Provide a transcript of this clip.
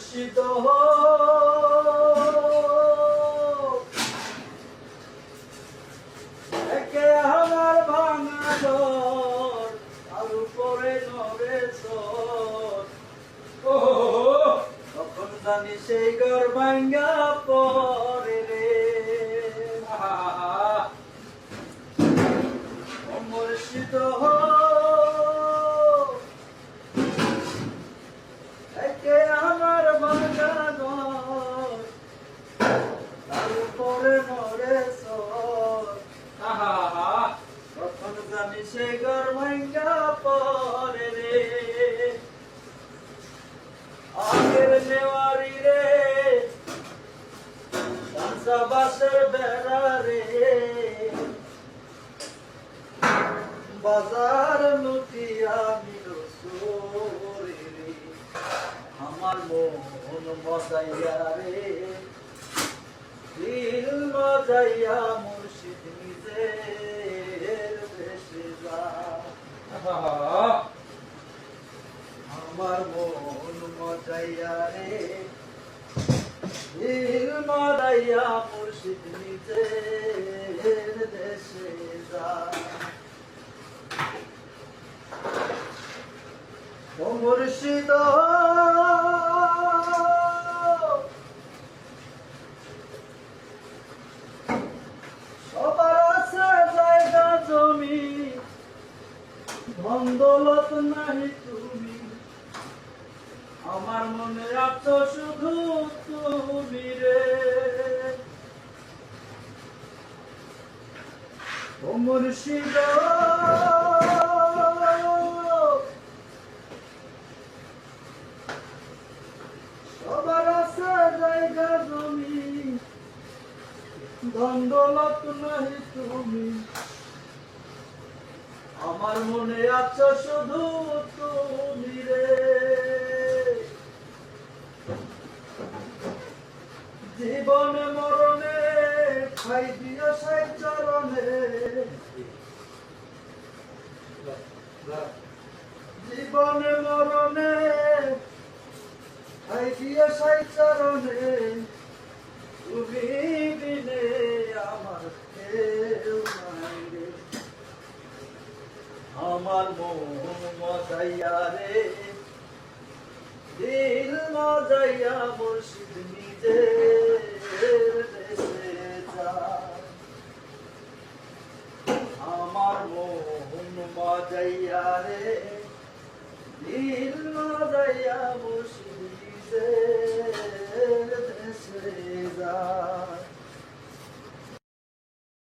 মুর্শিদ একে আমার ভাঙা ঘর আর উপরে সর ও তখন জানি সেই ঘর ভাঙ্গা পরে উপরে নড়ে সর তখন জানি সে ঘর পরে রে। আগের নেওয়ারি রে বাসের বেড়া রে। বাজার লুটিয়া আমার মন মজাইয়া রে। মজাইয়া মুর্শিদ নিজের দেশে যা। আমার মন মজাইয়া রে দিল মজাইয়া মুর্শিদ নিজের দেশে যা। ও মুর্শিদ সবার আছে জায়গা জমি ধন দৌলত নাই তুমি। আমার মনে আছো শুধু তুমি রে। ও মুর্শিদ। সবার আছে জায়গা জমি। দণ্ডলত নাই তুমি। আমার মনে আছো শুধু তুমি রে। জীবনে মরণে, খাই দিও সাই চরণে। জীবনে মরণে, খাই দিও সাই চরণে। তুমি বিনে আমার নাই রে আমার মন মজাইয়া রে মজাইয়া মুর্শিদ নিজে দেশে যায় আমার মন মজাইয়া রে দিল মজাইয়া মুর্শিদ